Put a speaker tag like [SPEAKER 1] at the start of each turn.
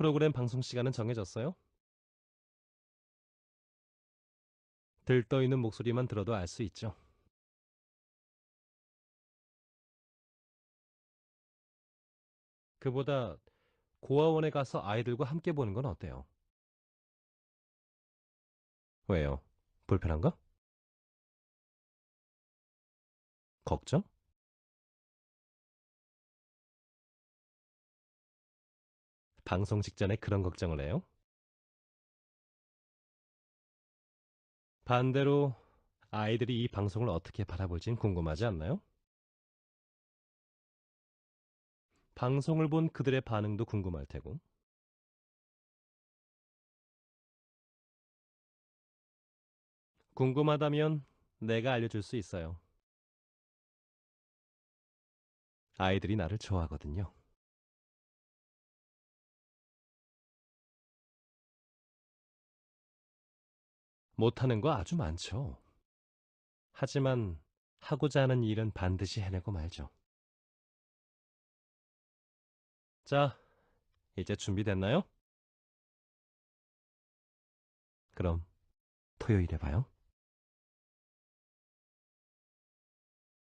[SPEAKER 1] 프로그램 방송 시간은 정해졌어요? 들떠있는 목소리만 들어도 알 수 있죠. 그보다 고아원에 가서 아이들과 함께 보는 건 어때요? 왜요? 불편한가? 걱정? 방송 직전에 그런 걱정을 해요? 반대로 아이들이 이 방송을 어떻게 바라볼진 궁금하지 않나요? 방송을 본 그들의 반응도 궁금할 테고. 궁금하다면 내가 알려줄 수 있어요. 아이들이 나를 좋아하거든요. 못하는 거 아주 많죠. 하지만 하고자 하는 일은 반드시 해내고 말죠. 자, 이제 준비됐나요? 그럼 토요일에 봐요.